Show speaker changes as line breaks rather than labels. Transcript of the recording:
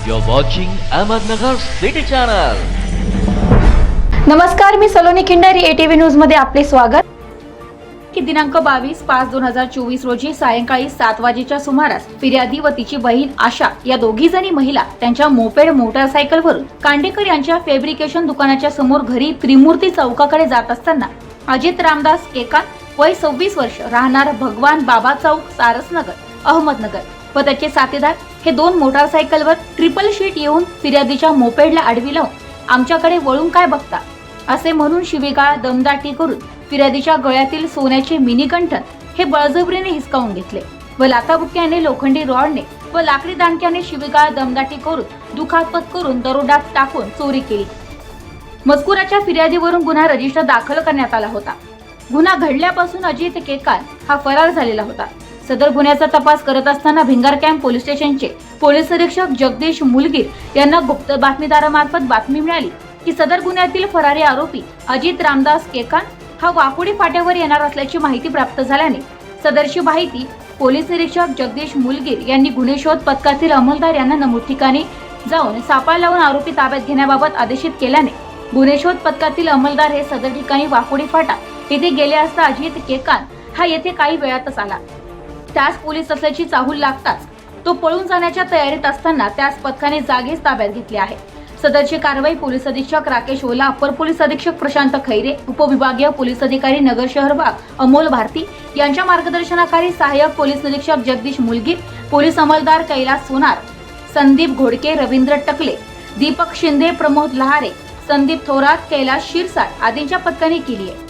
You're watching Ahmednagar City Channel.
नमस्कार मी Saloni Khindari ATV न्यूजमध्ये आपले स्वागत की दिनांक बावीस पाच दोन हजार चोवीस रोजी सायंकाळी सात वाजेच्या सुमारास फिर्यादी व तिची बहीण आशा या दोघी जणी महिला त्यांच्या मोपेड मोटारसायकलवरून कांडेकर यांच्या फॅब्रिकेशन दुकानाच्या समोर घरी त्रिमूर्ती चौकाकडे जात असताना अजित रामदास केकान वय सव्वीस वर्ष राहणार भगवान बाबा चौक सारसनगर अहमदनगर व त्याचे साथीदार हे दोन मोटारसायकलवर ट्रिपल शीट येऊन फिर्यादीच्या मोपेडला आडवी लावून आमच्याकडे वळून काय बघता? असे म्हणून शिवीगाळ दमदाटी करून फिर्यादीच्या गळ्यातील सोन्याचे मिनीकंठन हे बळजबरीने हिसकावून घेतले व लाथाबुक्क्याने लोखंडी रॉडने व लाकडी दांडक्याने शिवीगाळ दमदाटी करून दुखापत करून दरोडात टाकून चोरी केली. मजकुराच्या फिर्यादीवरून गुन्हा रजिस्टर दाखल करण्यात आला होता. गुन्हा घडल्यापासून अजित केकार हा फरार झालेला होता. सदर गुन्ह्याचा तपास करत असताना भिंगार कॅम्प पोलीस स्टेशनचे पोलीस निरीक्षक जगदीश मुलगीर यांना गुप्त बातमीदारामार्फत बातमी मिळाली की सदर गुन्ह्यातील फरारी आरोपी अजित रामदास केकान हा वाकुडी फाट्यावर येणार असल्याची माहिती प्राप्त झाल्याने सदरची माहिती पोलीस निरीक्षक जगदीश मुलगीर यांनी गुन्हे शोध पथकातील अंमलदार यांना नमूद ठिकाणी जाऊन सापळा लावून आरोपी ताब्यात घेण्याबाबत आदेशित केल्याने गुन्हे शोध पथकातील अंमलदार हे सदर ठिकाणी वाकुडी फाटा येथे गेले असता अजित केकान हा येथे काही वेळातच आला. त्यास पोलीस असल्याची चाहूल लागताच तो पळून जाण्याच्या तयारीत असताना त्यास पथकाने जागीच ताब्यात घेतले आहे. सदरची कारवाई पोलीस अधीक्षक राकेश ओला अप्पर पोलीस अधीक्षक प्रशांत खैरे उपविभागीय पोलीस अधिकारी नगर शहर भाग अमोल भारती यांच्या मार्गदर्शनाखाली सहाय्यक पोलीस निरीक्षक जगदीश मुलगीर पोलीस अंमलदार कैलास सोनार संदीप घोडके रवींद्र टकले दीपक शिंदे प्रमोद लहारे संदीप थोरात कैलास शिरसाट आदींच्या पथकाने केली आहे.